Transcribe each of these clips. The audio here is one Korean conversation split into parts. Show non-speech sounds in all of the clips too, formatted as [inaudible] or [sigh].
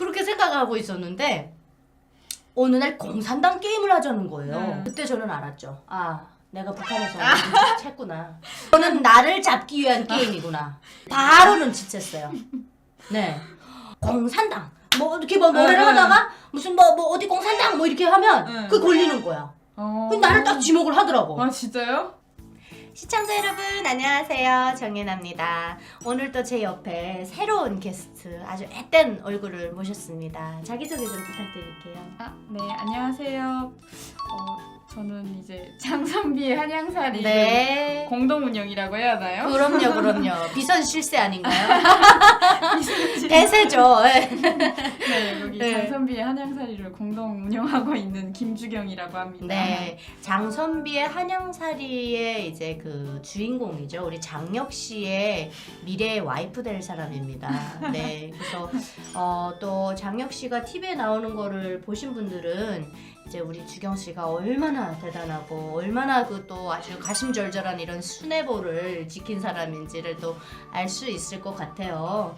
그렇게 생각하고 있었는데 어느 날 공산당 게임을 하자는 거예요. 네. 그때 저는 알았죠. 아, 내가 북한에서 눈치챘구나. 저는 나를 잡기 위한 게임이구나. 바로 눈치챘어요. 네. 공산당. 뭐 이렇게 뭐 노래를 응, 응. 하다가 무슨 뭐 뭐 어디 공산당 뭐 이렇게 하면 응. 그 걸리는 거야. 어. 그 나를 딱 지목을 하더라고. 아 진짜요? 시청자 여러분 안녕하세요. 정예나입니다. 오늘 또 제 옆에 새로운 게스트 아주 앳된 얼굴을 모셨습니다. 자기소개 좀 부탁드릴게요. 아 네 안녕하세요. 어 저는 이제 장선비의 한양살이 네 공동 운영이라고 해야 하나요? 그럼요 그럼요 비선 실세 아닌가요? [laughs] 대세죠 네. 네 여기 네. 장선비의 한양살이를 공동 운영하고 있는 김주경이라고 합니다. 네, 장선비의 한양살이의 이제 그 주인공이죠. 우리 장혁 씨의 미래의 와이프 될 사람입니다. 네, 그래서 어, 또 장혁 씨가 TV에 나오는 거를 보신 분들은 이제 우리 주경 씨가 얼마나 대단하고 얼마나 그 또 아주 가심절절한 이런 수뇌보를 지킨 사람인지를 또 알 수 있을 것 같아요.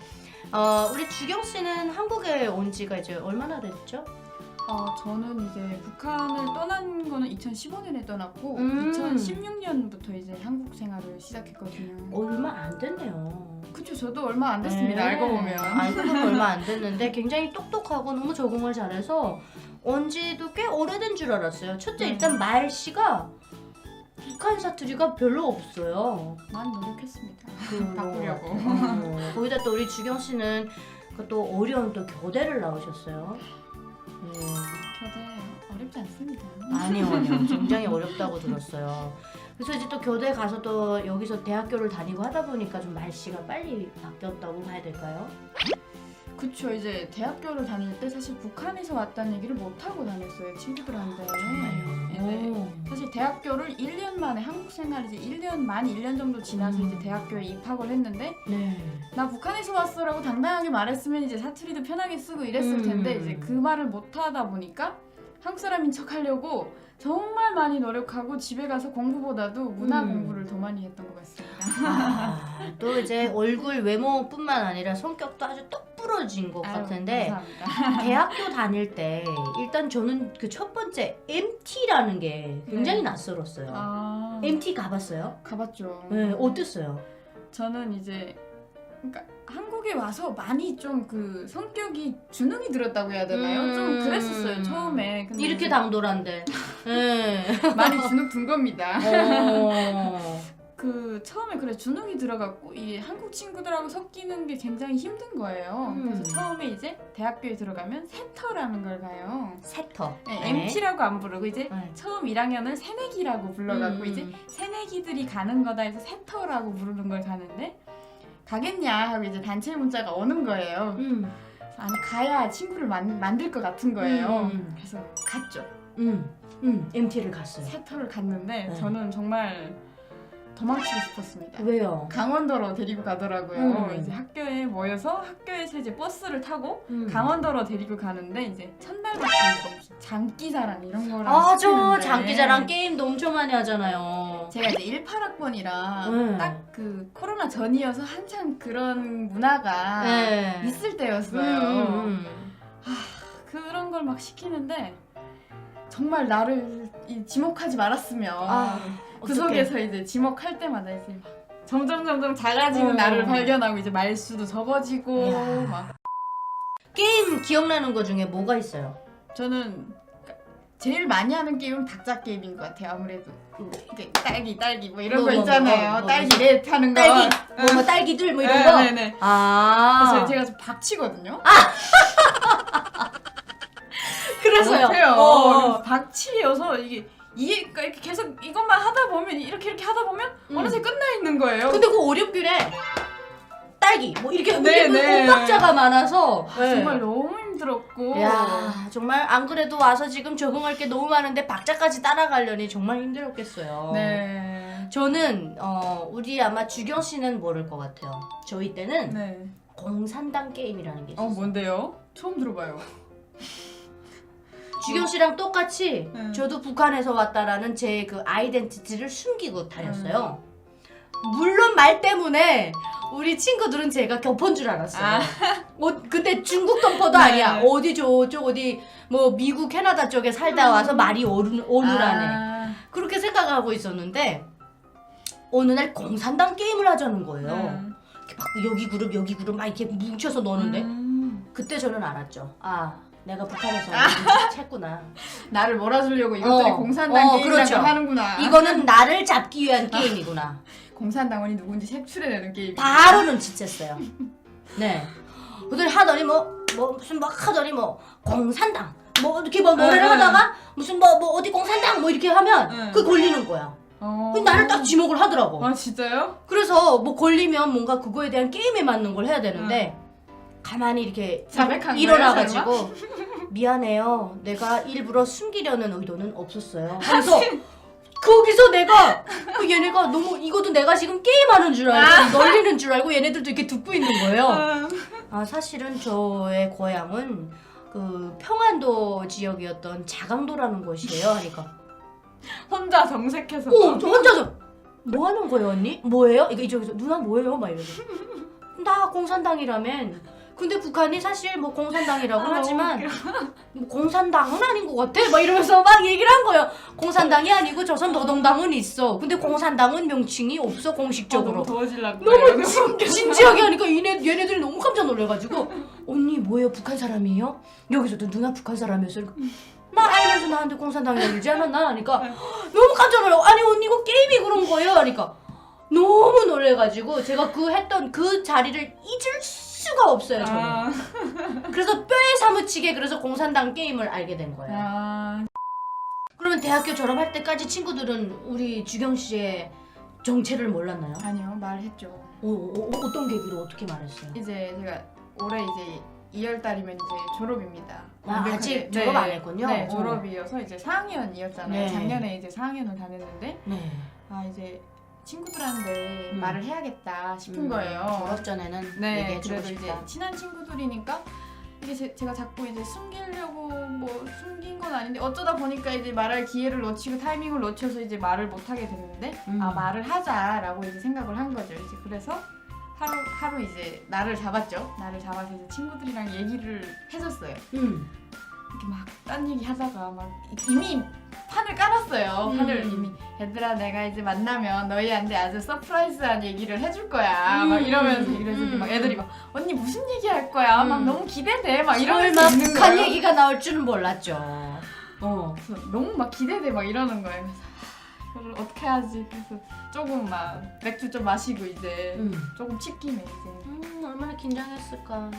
어, 우리 주경 씨는 한국에 온 지가 이제 얼마나 됐죠? 어 저는 이제 북한을 떠난 거는 2015년에 떠났고 음. 2016년부터 이제 한국 생활을 시작했거든요. 얼마 안 됐네요. 그쵸 저도 얼마 안 됐습니다. 네. 알고 보면. 알고 보면 얼마 안 됐는데 굉장히 똑똑하고 너무 적응을 잘해서 온 지도 꽤 오래된 줄 알았어요. 첫째 음. 일단 말씨가 북한 사투리가 별로 없어요. 많이 노력했습니다. [laughs] 바꾸려고. 어, 거기다 또 우리 주경 씨는 그 또 어려운 또 교대를 나오셨어요. 네. 교대 어렵지 않습니다. 아니요, 아니요. [laughs] 굉장히 어렵다고 들었어요. 그래서 이제 또 교대 가서 또 여기서 대학교를 다니고 하다 보니까 좀 말씨가 빨리 바뀌었다고 봐야 될까요? 그쵸 이제 대학교를 다닐 때 사실 북한에서 왔다는 얘기를 못 하고 다녔어요 친구들한테. 네. 오. 사실 대학교를 1년 만에 한국 생활 이제 1년 만 1년 정도 지나서 음. 이제 대학교에 입학을 했는데 네. 나 북한에서 왔어라고 당당하게 말했으면 이제 사투리도 편하게 쓰고 이랬을 음. 텐데 이제 그 말을 못 하다 보니까 한국 사람인 척 하려고 정말 많이 노력하고 집에 가서 공부보다도 문화 음. 공부를 더 많이 했던 것 같습니다. 아, 또 이제 [laughs] 얼굴 외모뿐만 아니라 성격도 아주 똑 부러진 것 아유, 같은데 감사합니다. [laughs] 대학교 다닐 때 일단 저는 그 첫 번째 MT라는 게 굉장히 네. 낯설었어요. 아, MT 가봤어요? 가봤죠. 네, 어땠어요? 저는 이제 그러니까 한국에 와서 많이 좀 그 성격이 주눅이 들었다고 해야 되나요? 음. 좀 그랬었어요 처음에. 근데 이렇게 당돌한데. 네. [laughs] 많이 주눅 든 겁니다. 어. [laughs] 그 처음에 그래 주눅이 들어갔고 이 한국 친구들하고 섞이는 게 굉장히 힘든 거예요. 음. 그래서 처음에 이제 대학교에 들어가면 세터라는 걸 가요. 세터. 네, MT라고 안 부르고 이제 네. 처음 1학년을 새내기라고 불러갖고 음. 이제 새내기들이 가는 거다 해서 세터라고 부르는 걸 가는데 가겠냐 하고 이제 단체 문자가 오는 거예요. 음. 아니 가야 친구를 만, 만들 것 같은 거예요. 음. 그래서 갔죠. 음. 음. MT를 갔어요. 세터를 갔는데 네. 저는 정말 도망치고 싶었습니다. 왜요? 강원도로 데리고 가더라고요. 음. 이제 학교에 모여서 학교에서 이제 버스를 타고 음. 강원도로 데리고 가는데 이제 천달맞기 장기자랑 이런 거랑 아, 저 시키는데 장기자랑 게임도 엄청 많이 하잖아요. 제가 이제 18학번이라 음. 딱그 코로나 전이어서 한창 그런 문화가 네. 있을 때였어요. 음, 음, 그런 걸 막 시키는데 정말 나를 이 지목하지 말았으면 아, 그 어떡해. 속에서 이제 지목할 때마다 이제 막 점점 점점 작아지는 어. 나를 발견하고 이제 말수도 적어지고 이야. 막 게임 기억나는 거 중에 뭐가 있어요? 저는 제일 많이 하는 게임은 박자 게임인 것 같아요 아무래도 이제 딸기 딸기 뭐 이런 뭐, 거 뭐, 있잖아요 뭐, 뭐, 딸기 넷 하는 거 딸기, 뭐, 뭐 딸기들 뭐 이런 거. 네네네 아, 그래서 제가 좀 박치거든요 [laughs] 그래서요. 못해요 어. 박치여서 이게 이해 그러니까 이렇게 계속 이것만 하다 보면 이렇게 이렇게 하다 보면 음. 어느새 끝나 있는 거예요 근데 어렵긴 해. 딸기, 뭐 이렇게 네, 이렇게 네. 오박자가 많아서. 아, 정말 너무 힘들었고 야, 정말 안 그래도 와서 지금 적응할 게 너무 많은데 박자까지 따라가려니 정말 힘들었겠어요. 네. 저는 어 우리 아마 주경 씨는 모를 것 같아요. 저희 때는 네. 공산당 게임이라는 게어 있었어요. 뭔데요? 처음 들어봐요. 주경 씨랑 똑같이 네. 저도 북한에서 왔다라는 제 그 아이덴티티를 숨기고 다녔어요. 물론 말 때문에 우리 친구들은 제가 겹폰 줄 알았어요. 아. 어, 근데 중국 덤퍼도 네. 아니야. 어디 저쪽 어디 뭐 미국 캐나다 쪽에 살다 와서 말이 오르, 오르라네. 아, 그렇게 생각하고 있었는데 어느 날 공산당 게임을 하자는 거예요. 음. 이렇게 막 여기 그룹 여기 그룹 막 이렇게 뭉쳐서 노는데 음. 그때 저는 알았죠. 아 내가 북한에서 챘구나. [laughs] 나를 몰아주려고 이것들이 어, 공산당 어, 게임이라고 그렇죠. 하는구나. 이거는 나를 잡기 위한 게임이구나. 공산당원이 누군지 색출해내는 게임. 바로 눈치챘어요. 네. 그들 하더니 뭐, 뭐 무슨 막 하더니 뭐 공산당 뭐 이렇게 뭐 노래를 응, 응. 하다가 무슨 뭐 뭐 어디 공산당 뭐 이렇게 하면 응. 그 걸리는 거야. 어. 그 나를 딱 지목을 하더라고. 아 진짜요? 그래서 뭐 걸리면 뭔가 그거에 대한 게임에 맞는 걸 해야 되는데 가만히 이렇게 자백한 일어나가지고 [laughs] 미안해요. 내가 일부러 숨기려는 의도는 없었어요. [laughs] 그래서 거기서 내가 그 얘네가 너무 이것도 내가 지금 게임하는 줄 알고 널리는 줄 알고 얘네들도 이렇게 듣고 있는 거예요. 아 사실은 저의 고향은 그 평안도 지역이었던 자강도라는 곳이에요. 하니까 혼자 정색해서. 어, 저 혼자서 뭐 하는 거예요, 언니? 뭐예요? 이거 이쪽에서 누나 뭐예요? 막 이러고. 나 공산당이라면. 근데 북한이 사실 뭐 공산당이라고 아, 하지만 [laughs] 뭐 공산당은 아닌 것 같아. 막 이러면서 막 얘기를 한 거예요. 공산당이 아니고 조선 노동당은 있어. 근데 공산당은 명칭이 없어 공식적으로. 너무 더워질라고. 너무 진, [laughs] 진지하게 하니까 얘네, 얘네들이 너무 깜짝 놀래가지고 언니 뭐예요 북한 사람이에요? 여기서도 누나 북한 사람이었어 나 알면서 나한테 공산당이라고 그러지 않았나? 하니까 너무 깜짝 놀라 아니 언니 이거 게임이 그런 거예요? 하니까 너무 놀래가지고 제가 그 했던 그 자리를 잊을 수 가 없어요 저는 아. [laughs] 그래서 뼈에 사무치게 그래서 공산당 게임을 알게 된 거예요 아. 그러면 대학교 졸업할 때까지 친구들은 우리 주경 씨의 정체를 몰랐나요? 아니요 말했죠. 어, 어, 어, 떤 계기로 어떻게 말했어요? 이제 제가 올해 이제 2월 달이면 이제 졸업입니다. 아, 완벽하게. 아직 졸업 안 했군요? 네, 어. 졸업이어서 이제 4학년이었잖아요. 네. 작년에 이제 4학년을 다녔는데 네. 아 이제 친구들한테 음. 말을 해야겠다 싶은 음, 거예요. 졸업 전에는 네, 얘기해주고 그래도 싶다. 이제 친한 친구들이니까 이게 제, 제가 자꾸 이제 숨기려고 뭐 숨긴 건 아닌데 어쩌다 보니까 이제 말할 기회를 놓치고 타이밍을 놓쳐서 이제 말을 못 하게 됐는데 음. 아 말을 하자라고 이제 생각을 한 거죠. 이제 그래서 하루 하루 이제 나를 잡았죠. 나를 잡아서 이제 친구들이랑 얘기를 해줬어요. 음. 이렇게 막 딴 얘기 하다가 막 이미 판을 깔았어요. 음. 판을 이미 얘들아 내가 이제 만나면 너희한테 아주 서프라이즈한 얘기를 해줄 거야. 막 음. 이러면서 이래서 음. 막 애들이 막 언니 무슨 얘기 할 거야? 막 음. 너무 기대돼. 막 이러면서 설마 있는 북한 거예요. 얘기가 나올 줄은 몰랐죠. 어. 그래서 너무 막 기대돼 막 이러는 거예요. 그래서 아, 이걸 어떻게 하지? 그래서 조금 막 맥주 좀 마시고 이제 음. 조금 치킨에 이제 음, 얼마나 긴장했을까.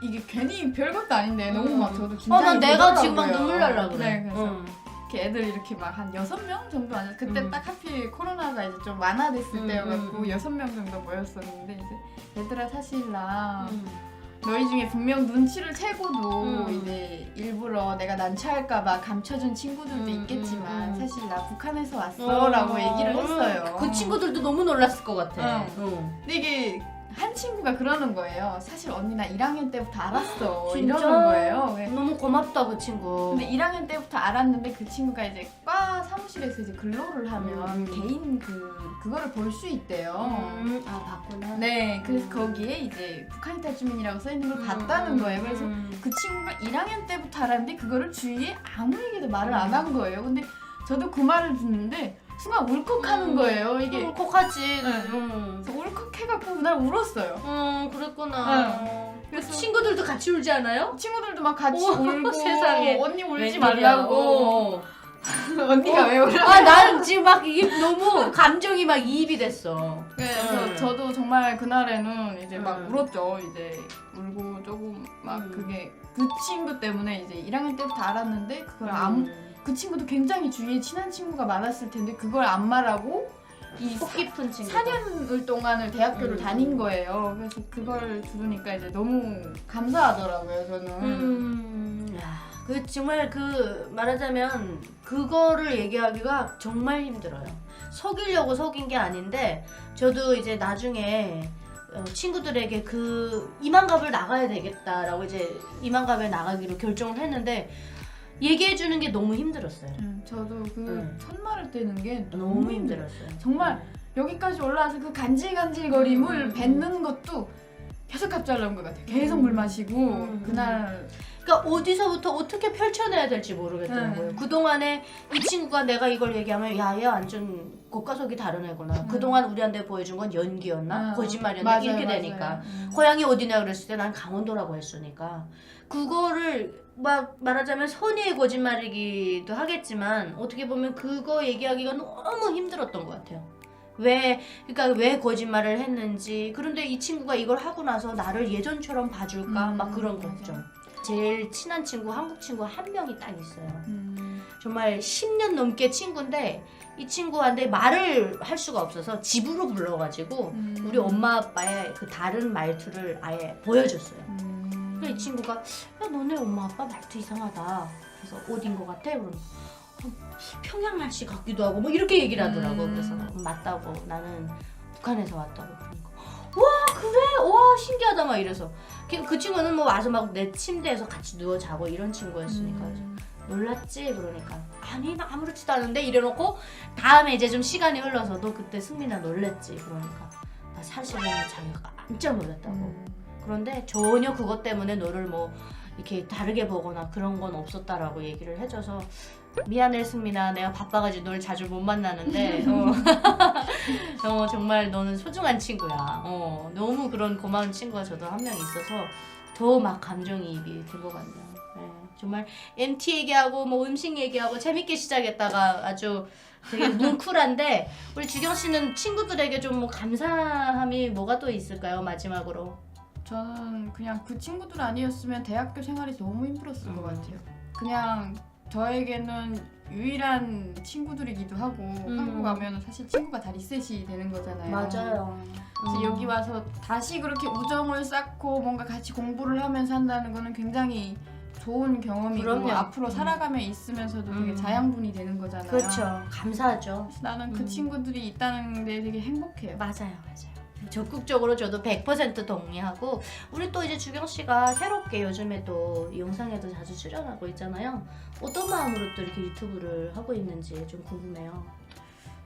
이게 괜히 별것도 아닌데 너무 음. 막 저도 어, 긴장이 난 내가 지금 막 되더라고요. 눈물 날라 그래. 네, 그래서 음. 이렇게 애들 이렇게 막 한 여섯 명 정도 앉아 그때 음. 딱 하필 코로나가 이제 좀 완화됐을 음, 때여갖고 음, 음. 여섯 명 정도 모였었는데 이제 얘들아 사실 나 음. 너희 중에 분명 눈치를 채고도 음. 이제 일부러 내가 난처할까봐 감춰준 친구들도 음, 있겠지만 음, 음. 사실 나 북한에서 왔어라고 얘기를 했어요. 그 친구들도 너무 놀랐을 것 같아. 응. 응. 근데 이게 한 친구가 그러는 거예요. 사실 언니 나 1학년 때부터 알았어 진짜? 이러는 거예요. 왜- 너무 고맙다 그 친구. 근데 1학년 때부터 알았는데 그 친구가 이제 과 사무실에서 이제 근로를 하면 음. 개인 그 그거를 볼 수 있대요. 음, 아 봤구나. 네, 그래서 음. 거기에 이제 북한 이탈 주민이라고 써 있는 걸 음, 봤다는 거예요. 그래서 음. 그 친구가 1학년 때부터 알았는데 그거를 주위에 아무에게도 말을 안 한 거예요. 근데 저도 그 말을 듣는데 순간 울컥하는 음. 거예요. 이게 울컥하지. 네. 음. 그래서 울컥해갖고 그날 울었어요. 음, 그랬구나. 네. 그래서 친구들도 같이 울지 않아요? 친구들도 막 같이 우와, 울고 [laughs] 세상에. 언니 울지. 말라고 어. [laughs] 언니가 왜 울어? 아, 나는 지금 막 이게 너무 감정이 막 이입이 됐어. 그래서 음. 저도 정말 그날에는 이제 막 음. 울었죠. 이제 울고 조금 막 음. 그게 그 친구 때문에 이제 1학년 때부터 알았는데 그걸 아무 그 친구도 굉장히 주위에 친한 친구가 많았을 텐데 그걸 안 말하고 이 속 깊은 친구. 4년을 동안을 대학교를 음. 다닌 거예요. 그래서 그걸 들으니까 이제 너무 감사하더라고요. 저는. 음, 야, 그 정말 그 말하자면 그거를 얘기하기가 정말 힘들어요. 속이려고 속인 게 아닌데 저도 이제 나중에 어, 친구들에게 그 이만갑을 나가야 되겠다라고 이제 이만갑에 나가기로 결정을 했는데 얘기해 주는 게 너무 힘들었어요. 음, 저도 그 음. 첫 말을 떼는 게 너무 힘들었어요. 정말 여기까지 올라와서 그 간질간질거림을 음. 뱉는 것도 계속 갑자기 것 같아요. 계속 음. 물 마시고 음. 그날 그러니까 어디서부터 어떻게 펼쳐내야 될지 모르겠더라고요. 네. 그동안에 이 친구가 내가 이걸 얘기하면 야, 얘 완전 겉가속이 다른 애구나. 음. 그동안 우리한테 보여준 건 연기였나? 아, 거짓말이었나? 맞아요, 이렇게 맞아요. 되니까. 음. 고향이 어디냐 그랬을 때 난 강원도라고 했으니까 그거를 막 말하자면 선의의 거짓말이기도 하겠지만 어떻게 보면 그거 얘기하기가 너무 힘들었던 것 같아요. 왜 그러니까 왜 거짓말을 했는지 그런데 이 친구가 이걸 하고 나서 나를 예전처럼 봐줄까 음, 막 그런 맞아. 제일 친한 친구 한국 친구 한 명이 딱 있어요. 음. 정말 10년 넘게 친구인데 이 친구한테 말을 할 수가 없어서 집으로 불러가지고 음. 우리 엄마 아빠의 그 다른 말투를 아예 보여줬어요. 음. 그래서 이 친구가 야 너네 엄마 아빠 말투 이상하다. 그래서 어딘 것 같아? 그럼 어, 평양 날씨 같기도 하고 뭐 이렇게 얘기를 하더라고. 음. 그래서 맞다고 나는 북한에서 왔다고 그러니까 와 그래 와 신기하다 막 이래서. 그, 그 친구는 뭐 와서 막 내 침대에서 같이 누워 자고 이런 친구였으니까 음. 놀랐지? 그러니까. 아니 나 아무렇지도 않은데? 이래놓고 다음에 이제 좀 시간이 흘러서 너 그때 승민아 놀랬지. 그러니까 나 사실은 자기가 깜짝 놀랐다고. 음. 그런데 전혀 그것 때문에 너를 뭐 이렇게 다르게 보거나 그런 건 없었다라고 얘기를 해줘서 미안해 승민아. 내가 바빠가지고 널 자주 못 만나는데. 어. [laughs] 어, 정말 너는 소중한 친구야 어, 너무 그런 고마운 친구가 저도 한 명 있어서 더 막 감정이입이 된 것 같네요 네, 정말 MT 얘기하고 뭐 음식 얘기하고 재밌게 시작했다가 아주 되게 뭉클한데 우리 주경 씨는 친구들에게 좀 뭐 감사함이 뭐가 또 있을까요 마지막으로 저는 그냥 그 친구들 아니었으면 대학교 생활이 너무 힘들었을 음. 것 같아요. 그냥 저에게는 유일한 친구들이기도 하고 음. 한국 가면 사실 친구가 다 리셋이 되는 거잖아요. 맞아요. 그래서 음. 여기 와서 다시 그렇게 우정을 쌓고 뭔가 같이 공부를 하면서 한다는 거는 굉장히 좋은 경험이고 그럼요. 앞으로 음. 살아가면 있으면서도 되게 음. 자양분이 되는 거잖아요. 그렇죠. 감사하죠. 그래서 나는 그 음. 친구들이 있다는 데 되게 행복해요. 맞아요, 맞아요. 적극적으로 저도 100% 동의하고 우리 또 이제 주경 씨가 새롭게 요즘에 또 영상에도 자주 출연하고 있잖아요. 어떤 마음으로 또 이렇게 유튜브를 하고 있는지 좀 궁금해요.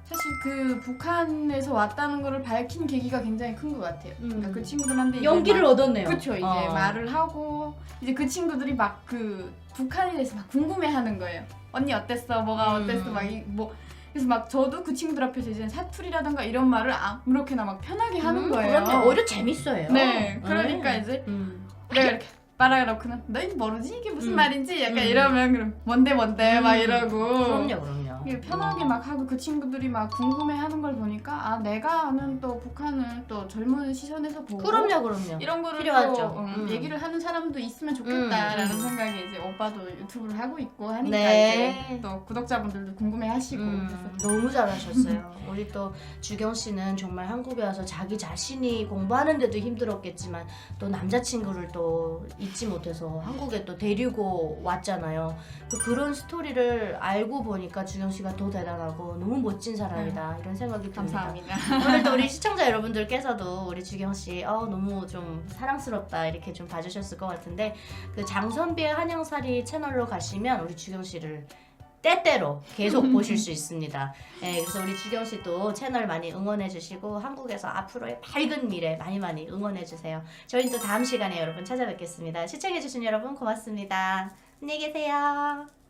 사실 그 북한에서 왔다는 거를 밝힌 계기가 굉장히 큰 것 같아요. 그러니까 음. 그 친구들한테 연기를 막- 얻었네요. 그쵸 이제 어. 말을 하고 이제 그 친구들이 막 그 북한에 대해서 막 궁금해하는 거예요. 언니 어땠어? 뭐가 음. 어땠어? 막뭐 그래서 막 저도 그 친구들 앞에서 이제 사투리라든가 이런 말을 아무렇게나 막 편하게 하는 음, 거예요. 그럼요. 오히려 재밌어요. 네, 그러니까 네. 이제 음. 내가 이렇게 말하놓고는 너 이거 모르지 이게 무슨 음. 말인지 약간 음. 이러면 그럼 뭔데 뭔데 막 음. 이러고 그럼요, 그럼요. 이게 편하게 음. 막 하고 그 친구들이 막 궁금해하는 걸 보니까 아 내가 아는 또 북한은 또 젊은 시선에서 보고 그럼요, 그럼요. 이런 거를 필요하죠. 또 음, 음. 얘기를 하는 사람도 있으면 좋겠다라는 음, 음. 생각에 이제 오빠도 유튜브를 하고 있고 하니까 네. 이제 또 구독자분들도 궁금해하시고 음, 그래서 너무 잘하셨어요. 우리 또 주경 씨는 정말 한국에 와서 자기 자신이 공부하는데도 힘들었겠지만 또 남자친구를 또 잊지 못해서 한국에 또 데리고 왔잖아요. 그 그런 스토리를 알고 보니까 주경 씨가 더 대단하고 너무 멋진 사람이다 이런 생각이 듭니다. 감사합니다. 오늘도 우리 [laughs] 시청자 여러분들께서도 우리 주경 씨 어, 너무 좀 사랑스럽다 이렇게 좀 봐주셨을 것 같은데 그 장선비의 한양살이 채널로 가시면 우리 주경 씨를 때때로 계속 [laughs] 보실 수 있습니다. 네, 그래서 우리 주경 씨도 채널 많이 응원해 주시고 한국에서 앞으로의 밝은 미래 많이 많이 응원해 주세요. 저희는 또 다음 시간에 여러분 찾아뵙겠습니다. 시청해 주신 여러분 고맙습니다. 안녕히 계세요.